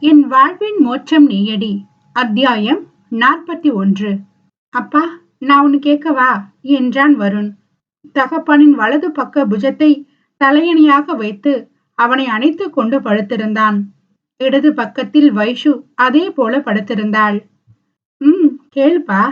என் வாழ்வின் மோட்சம் நீயடி. அத்தியாயம் நாற்பத்தி ஒன்று. அப்பா நான் ஒன்னு கேட்கவா? என்றான் வருண். தகப்பனின் வலது பக்க புஜத்தை தலையணியாக வைத்து அவனை அணைத்து கொண்டு படுத்திருந்தான். இடது பக்கத்தில் வைஷு அதே போல படுத்திருந்தாள். ம் கேள்பா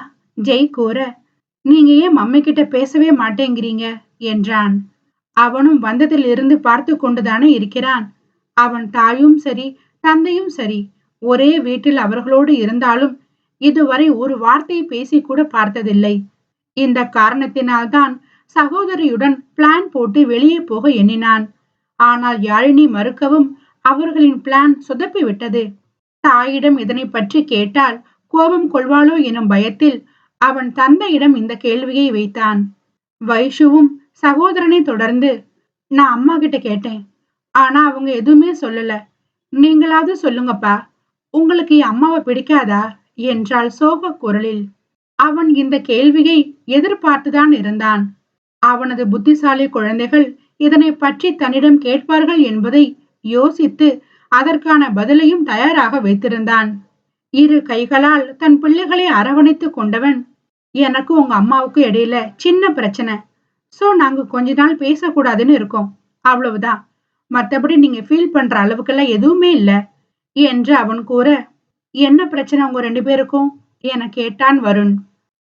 ஜெய் கூற. நீங்க ஏன் மம்மி கிட்ட பேசவே மாட்டேங்கிறீங்க? என்றான். அவனும் வந்ததிலிருந்து பார்த்து கொண்டுதானே இருக்கிறான். அவன் தாயும் சரி தந்தையும் சரி ஒரே வீட்டில் அவர்களோடு இருந்தாலும் இதுவரை ஒரு வார்த்தை பேசி கூட பார்த்ததில்லை. இந்த காரணத்தினால்தான் சகோதரியுடன் பிளான் போட்டு வெளியே போக எண்ணினான். ஆனால் யாழினி மறுக்கவும் அவர்களின் பிளான் சொதப்பி விட்டது. தாயிடம் இதனை பற்றி கேட்டால் கோபம் கொள்வாளோ எனும் பயத்தில் அவன் தந்தையிடம் இந்த கேள்வியை வைத்தான். வைஷுவும் சகோதரனை தொடர்ந்து நான் அம்மா கிட்ட கேட்டேன். ஆனா அவங்க எதுவுமே சொல்லல. நீங்களாவது சொல்லுங்கப்பா. உங்களுக்கு என் அம்மாவை பிடிக்காதா? என்றாள் சோக குரலில். அவன் இந்த கேள்வியை எதிர்பார்த்துதான் இருந்தான். அவனது புத்திசாலி குழந்தைகள் இதனை பற்றி தன்னிடம் கேட்பார்கள் என்பதை யோசித்து அதற்கான பதிலையும் தயாராக வைத்திருந்தான். இரு கைகளால் தன் பிள்ளைகளை அரவணைத்துக் கொண்டவன் எனக்கு உங்க அம்மாவுக்கு இடையில சின்ன பிரச்சனை. சோ நாங்க கொஞ்ச நாள் பேசக்கூடாதுன்னு இருக்கோம். அவ்வளவுதான். மத்தபடி நீங்க ஃபீல் பண்ற அளவுக்கெல்லாம் எதுவுமே இல்ல. என்று அவன் கூற என்ன பிரச்சனை உங்க ரெண்டு பேருக்கும்? என கேட்டான் வருண்.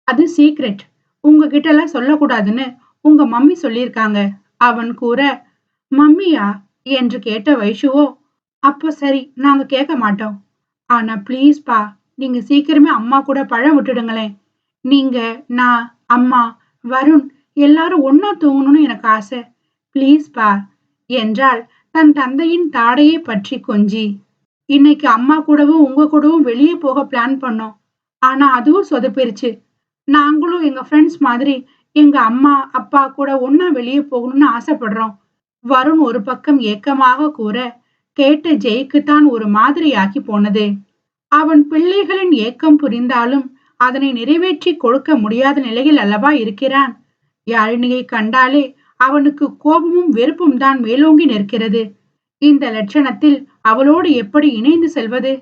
அது சீக்ரெட் உங்ககிட்ட எல்லாம் சொல்லக்கூடாதுன்னு உங்க மம்மி சொல்லியிருக்காங்க. அவன் கூற மம்மியா? என்று கேட்ட வைஷுவோ அப்போ சரி நாங்க கேட்க மாட்டோம். ஆனா ப்ளீஸ்ப்பா நீங்க சீக்கிரமே அம்மா கூட பழம் விட்டுடுங்களேன். நீங்க நான் அம்மா வருண் எல்லாரும் ஒன்னா தூங்கணும்னு எனக்கு ஆசை. ப்ளீஸ்ப்பா என்றாள். தன் தந்தையின் தாடையை பற்றி கொஞ்சி. இன்னைக்கு அம்மா கூடவும் உங்க கூடவும் வெளியே போக பிளான் பண்ணோம். ஆனா அதுவும் சொதப்பிருச்சு. நாங்களும் எங்க ஃப்ரெண்ட்ஸ் மாதிரி எங்க அம்மா அப்பா கூட ஒன்னா வெளியே போகணும்னு ஆசைப்படுறோம் வருண் ஒரு பக்கம் ஏக்கமாக கூற கேட்ட ஜெய்க்குத்தான் ஒரு மாதிரியாகி போனது. அவன் பிள்ளைகளின் ஏக்கம் புரிந்தாலும் அதனை நிறைவேற்றி கொடுக்க முடியாத நிலையில் அல்லவா இருக்கிறான்? யாழினியை கண்டாலே அவனுக்கு கோபமும் வெறுப்பும் தான் மேலோங்கி நிற்கிறது. இந்த லட்சணத்தில் அவளோடு எப்படி இணைந்து செல்வது?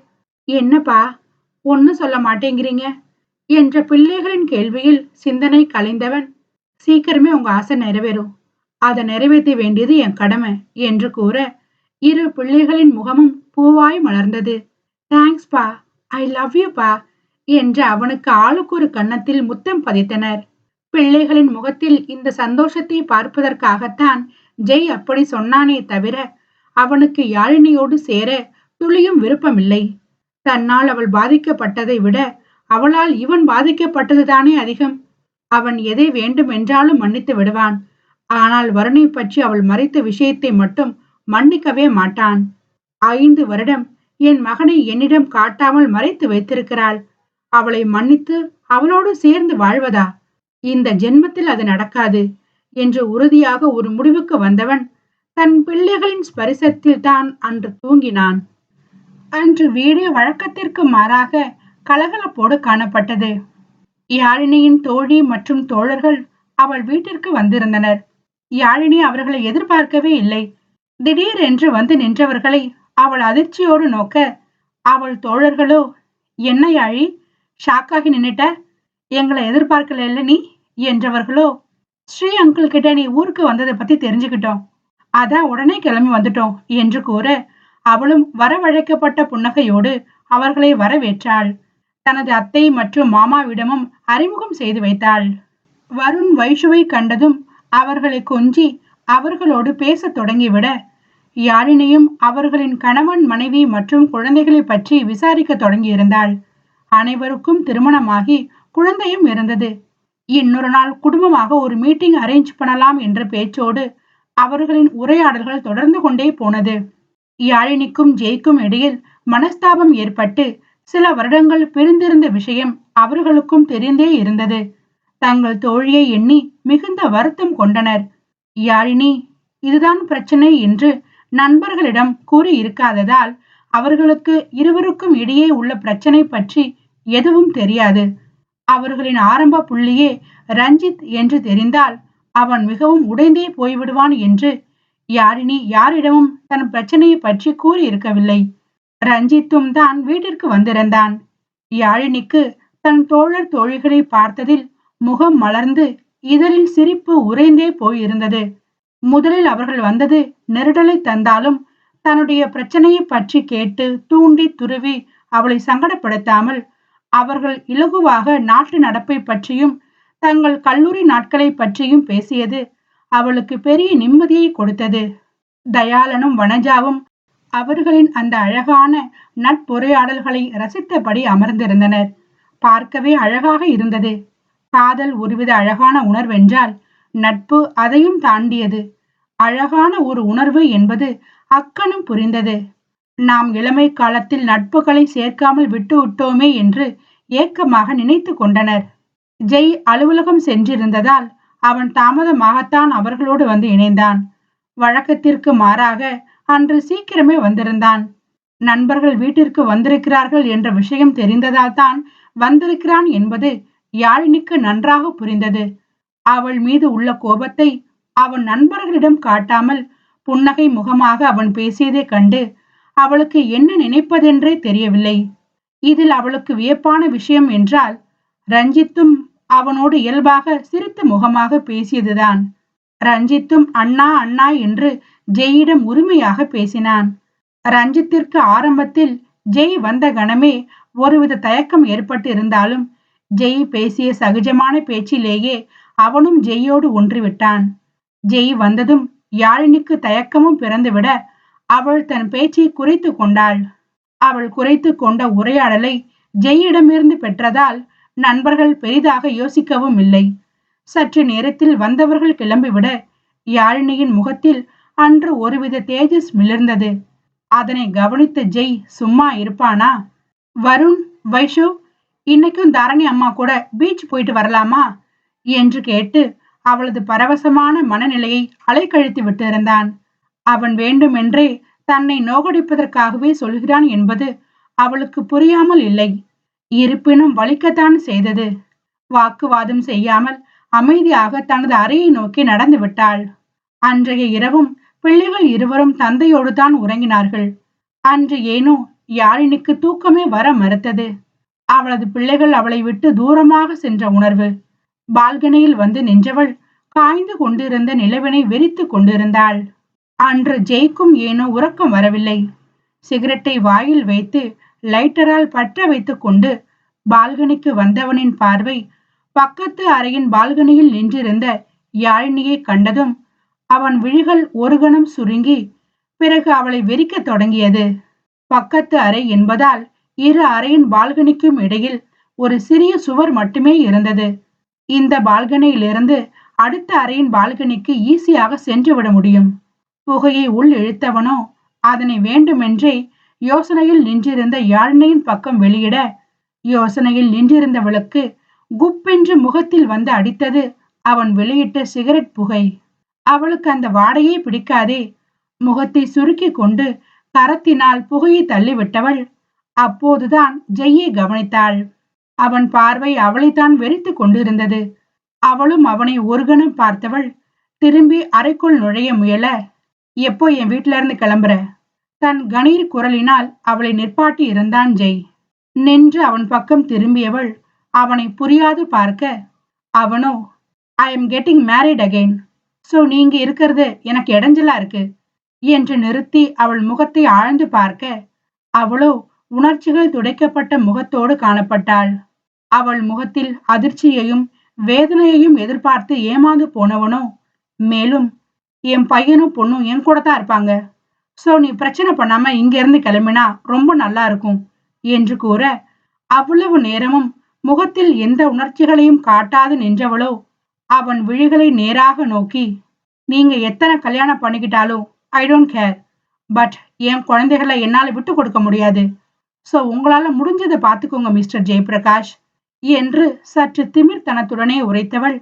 என்னப்பா ஒன்னும் சொல்ல மாட்டேங்கிறீங்க? என்ற பிள்ளைகளின் கேள்வியில் சிந்தனை கலைந்தவன் சீக்கிரமே உங்க ஆசை நிறைவேறும். அதை நிறைவேற்ற வேண்டியது என் கடமை என்று கூற இரு பிள்ளைகளின் முகமும் பூவாய் மலர்ந்தது. தேங்க்ஸ் பா ஐ லவ் யூ பா என்று அவனுக்கு ஆளுக்கு ஒரு கன்னத்தில் முத்தம் பதித்தனர். பிள்ளைகளின் முகத்தில் இந்த சந்தோஷத்தை பார்ப்பதற்காகத்தான் ஜெய் அப்படி சொன்னானே தவிர அவனுக்கு யாழினியோடு சேர துளியும் விருப்பமில்லை. தன்னால் அவள் பாதிக்கப்பட்டதை விட அவளால் இவன் பாதிக்கப்பட்டதுதானே அதிகம். அவன் எதை வேண்டும் என்றாலும் மன்னித்து விடுவான். ஆனால் வருணை பற்றி அவள் மறைத்த விஷயத்தை மட்டும் மன்னிக்கவே மாட்டான். ஐந்து வருடம் என் மகனை என்னிடம் காட்டாமல் மறைத்து வைத்திருக்கிறாள். அவளை மன்னித்து அவளோடு சேர்ந்து வாழ்வதா? இந்த ஜென்மத்தில் அது நடக்காது என்று உறுதியாக ஒரு முடிவுக்கு வந்தவன் தன் பிள்ளைகளின் ஸ்பரிசத்தில் தான் அன்று தூங்கினான். அன்று வீடு வழக்கத்திற்கு மாறாக கலகலப்போடு காணப்பட்டது. யாழினியின் தோழி மற்றும் தோழர்கள் அவள் வீட்டிற்கு வந்திருந்தனர். யாழினி அவர்களை எதிர்பார்க்கவே இல்லை. திடீரென்று வந்து நின்றவர்களை அவள் அதிர்ச்சியோடு நோக்க அவள் தோழர்களோ என்ன யாழி ஷாக்காகி நின்னுட்ட. எங்களை எதிர்பார்க்கல நீ? என்றவர்களோ ஸ்ரீ அங்கிள் கிட்ட நீ ஊருக்கு வந்ததை பத்தி தெரிஞ்சுக்கிட்டோம். அதான் உடனே கிளம்பி வந்துட்டோம் என்று கூற அவளும் வரவழைக்கப்பட்ட புன்னகையோடு அவர்களை வரவேற்றாள். தனது அத்தை மற்றும் மாமாவிடமும் அறிமுகம் செய்து வைத்தாள். வருண் வைஷுவை கண்டதும் அவர்களை கொஞ்சி அவர்களோடு பேசத் தொடங்கிவிட யாழினியும் அவர்களின் கணவன் மனைவி மற்றும் குழந்தைகளை பற்றி விசாரிக்க தொடங்கியிருந்தாள். அனைவருக்கும் திருமணமாகி குழந்தையும் இருந்தது இன்னொரு நாள் குடும்பமாக ஒரு மீட்டிங் அரேஞ்ச் பண்ணலாம் என்ற பேச்சோடு அவர்களின் உரையாடல்கள் தொடர்ந்து கொண்டே போனது. யாழினிக்கும் ஜெய்க்கும் இடையில் மனஸ்தாபம் ஏற்பட்டு சில வருடங்கள் பிரிந்திருந்த விஷயம் அவர்களுக்கும் தெரிந்தே இருந்தது. தங்கள் தோழியை எண்ணி மிகுந்த வருத்தம் கொண்டனர். யாழினி இதுதான் பிரச்சனை என்று நண்பர்களிடம் கூறி இருக்காததால் அவர்களுக்கு இருவருக்கும் இடையே உள்ள பிரச்சனை பற்றி எதுவும் தெரியாது. அவர்களின் ஆரம்ப புள்ளியே ரஞ்சித் என்று தெரிந்தால் அவன் மிகவும் உடைந்தே போய்விடுவான் என்று யாழினி யாரிடமும் தன் பிரச்சனையை பற்றி கூறியிருக்கவில்லை. ரஞ்சித்தும் தான் வீட்டிற்கு வந்திருந்தான். யாழினிக்கு தன் தோழர் தோழிகளை பார்த்ததில் முகம் மலர்ந்து இதழில் சிரிப்பு உறைந்தே போயிருந்தது. முதலில் அவர்கள் வந்தது நெருடலை தந்தாலும் தன்னுடைய பிரச்சனையை பற்றி கேட்டு தூண்டி துருவி அவளை சங்கடப்படுத்தாமல் அவர்கள் இலகுவாக நாட்டு நடப்பை பற்றியும் தங்கள் கல்லூரி நாட்களை பற்றியும் பேசியது அவளுக்கு பெரிய நிம்மதியை கொடுத்தது. தயாளனும் வனஜாவும் அவர்களின் அந்த அழகான நட்புரையாடல்களை ரசித்தபடி அமர்ந்திருந்தனர். பார்க்கவே அழகாக இருந்தது. காதல் ஒருவித அழகான உணர்வென்றால் நட்பு அதையும் தாண்டியது. அழகான ஒரு உணர்வு என்பது அக்கனும் புரிந்தது. நாம் இளமை காலத்தில் நட்புகளை சேர்க்காமல் விட்டு விட்டோமே என்று ஏக்கமாக நினைத்து கொண்டனர். ஜெய் அலுவலகம் சென்றிருந்ததால் அவன் தாமதமாகத்தான் அவர்களோடு வந்து இணைந்தான். வழக்கத்திற்கு மாறாக அன்று சீக்கிரமே வந்திருந்தான். நண்பர்கள் வீட்டிற்கு வந்திருக்கிறார்கள் என்ற விஷயம் தெரிந்ததால் தான் வந்திருக்கிறான் என்பது யாழினிக்கு நன்றாக புரிந்தது. அவள் மீது உள்ள கோபத்தை அவன் நண்பர்களிடம் காட்டாமல் புன்னகை முகமாக அவன் பேசியதை கண்டு அவளுக்கு என்ன நினைப்பதென்றே தெரியவில்லை. இதில் அவளுக்கு வியப்பான விஷயம் என்றால் ரஞ்சித்தும் அவனோடு இயல்பாக சிரித்த முகமாக பேசியதுதான். ரஞ்சித்தும் அண்ணா அண்ணா என்று ஜெயிடம் உரிமையாக பேசினான். ரஞ்சித்திற்கு ஆரம்பத்தில் ஜெய் வந்த கணமே ஒருவித தயக்கம் ஏற்பட்டு இருந்தாலும் ஜெய் பேசிய சகஜமான பேச்சிலேயே அவனும் ஜெய்யோடு ஒன்றிவிட்டான். ஜெய் வந்ததும் யாழினிக்கு தயக்கமும் பிறந்துவிட அவள் தன் பேச்சை குறைத்து கொண்டாள். அவள் குறைத்து கொண்ட உரையாடலை ஜெயிடமிருந்து பெற்றதால் நண்பர்கள் பெரிதாக யோசிக்கவும் இல்லை. சற்று நேரத்தில் வந்தவர்கள் கிளம்பிவிட யாழினியின் முகத்தில் அன்று ஒருவித தேஜஸ் மிளர்ந்தது. அதனை கவனித்த ஜெய் சும்மா இருப்பானா? வருண் வைஷு இன்னைக்கும் தாரணி அம்மா கூட பீச் போயிட்டு வரலாமா? என்று கேட்டு அவளது பரவசமான மனநிலையை அலைக்கழித்து விட்டிருந்தான். அவன் வேண்டுமென்றே தன்னை நோகடிப்பதற்காகவே சொல்கிறான் என்பது அவளுக்கு புரியாமல் இல்லை. இருப்பினும் வலிக்கத்தான் செய்தது. வாக்குவாதம் செய்யாமல் அமைதியாக தனது அறையை நோக்கி நடந்து விட்டாள். அன்றைய இரவும் பிள்ளைகள் இருவரும் தந்தையோடு தான் உறங்கினார்கள். அன்று ஏனோ யாழினிக்கு தூக்கமே வர மறுத்தது. அவளது பிள்ளைகள் அவளை விட்டு தூரமாக சென்ற உணர்வு. பால்கனியில் வந்து நின்றவள் காய்ந்து கொண்டிருந்த நிலவினை வெறித்து கொண்டிருந்தாள். அன்று ஜெய்க்கும் ஏனோ உறக்கம் வரவில்லை. சிகரெட்டை வாயில் வைத்து லைட்டரால் பற்ற வைத்துக் கொண்டு பால்கனிக்கு வந்தவனின் பார்வை பக்கத்து அறையின் பால்கனியில் நின்றிருந்த யாழினியை கண்டதும் அவன் விழிகள் ஒரு கணம் சுருங்கி பிறகு அவளை வெறிக்கத் தொடங்கியது. பக்கத்து அறை என்பதால் இரு அறையின் பால்கனிக்கும் இடையில் ஒரு சிறிய சுவர் மட்டுமே இருந்தது. இந்த பால்கனியிலிருந்து அடுத்த அறையின் பால்கனிக்கு ஈஸியாக சென்று விட முடியும். புகையை உள் இழுத்தவனோ? அதனை வேண்டுமென்றே யோசனையில் நின்றிருந்த யாழ்னையின் பக்கம் வெளியிட யோசனையில் நின்றிருந்தவளுக்கு குப்பென்று முகத்தில் வந்து அடித்தது அவன் வெளியிட்ட சிகரெட் புகை. அவளுக்கு அந்த வாடையே பிடிக்காதே. முகத்தை சுருக்கி கொண்டு கரத்தினால் புகையை தள்ளிவிட்டவள் அப்போதுதான் ஜெய்யை கவனித்தாள். அவன் பார்வை அவளைத்தான் வெறித்து கொண்டிருந்தது. அவளும் அவனை ஒரு கணம் பார்த்தவள் திரும்பி அறைக்குள் நுழைய முயல எப்போ என் வீட்டுல இருந்து கிளம்புற? தன் கணீர் குரலினால் அவளை நிற்பாட்டி இருந்தான் ஜெய். நின்று அவன் பக்கம் திரும்பியவள் அவனை புரியாது பார்க்க அவனோ I am getting married again so நீங்க இருக்கிறது எனக்கு இடைஞ்சலா இருக்கு என்று நிறுத்தி அவள் முகத்தை ஆழ்ந்து பார்க்க அவளோ உணர்ச்சிகள் துடைக்கப்பட்ட முகத்தோடு காணப்பட்டாள். அவள் முகத்தில் அதிர்ச்சியையும் வேதனையையும் எதிர்பார்த்து ஏமாந்து போனவனோ மேலும் என் பையனும் பொண்ணும் என் கூட தான் இருப்பாங்க. சோ நீ பிரச்சனை பண்ணாம இங்க இருந்து கிளம்பினா ரொம்ப நல்லா இருக்கும் என்று கூற அவ்வளவு நேரமும் முகத்தில் எந்த உணர்ச்சிகளையும் காட்டாது நின்றவளோ அவன் விழிகளை நேராக நோக்கி நீங்க எத்தனை கல்யாணம் பண்ணிக்கிட்டாலும் ஐ டோன்ட் கேர் பட் என் குழந்தைகளை என்னால விட்டு கொடுக்க முடியாது. சோ உங்களால முடிஞ்சதை பார்த்துக்கோங்க மிஸ்டர் ஜெயபிரகாஷ் என்று சற்று திமிர்த்தனத்துடனே உரைத்தவள்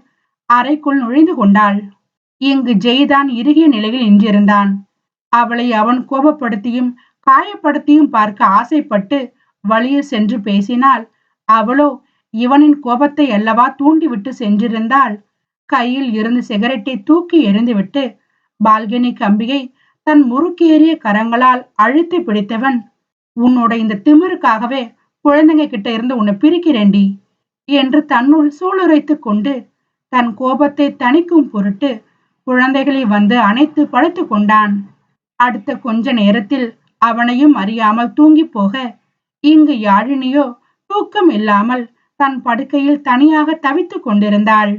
அறைக்குள் நுழைந்து கொண்டாள். இங்கு ஜெய்தான் இறுகிய நிலையில் நின்றிருந்தான். அவளை அவன் கோபப்படுத்தியும் காயப்படுத்தியும் பார்க்க ஆசைப்பட்டு வழியே சென்று பேசினால் அவளோ இவனின் கோபத்தை அல்லவா தூண்டிவிட்டு சென்றிருந்தாள்? கையில் இருந்து சிகரெட்டை தூக்கி எறிந்துவிட்டு பால்கனி கம்பியை தன் முறுக்கேறிய கரங்களால் அழுத்தி பிடித்தவன் உன்னோட இந்த திமிருக்காகவே குழந்தைங்க கிட்ட இருந்து உன்னை பிரிக்கிறேண்டி என்று தன்னுள் சூளுரைத்து கொண்டு தன் கோபத்தை தணிக்கும் பொருட்டு குழந்தைகளை வந்து அணைத்து படுத்து கொண்டான். அடுத்த கொஞ்ச நேரத்தில் அவனையும் அறியாமல் தூங்கி போக இங்கு யாழினியோ தூக்கம் இல்லாமல் தன் படுக்கையில் தனியாக தவித்துக் கொண்டிருந்தாள்.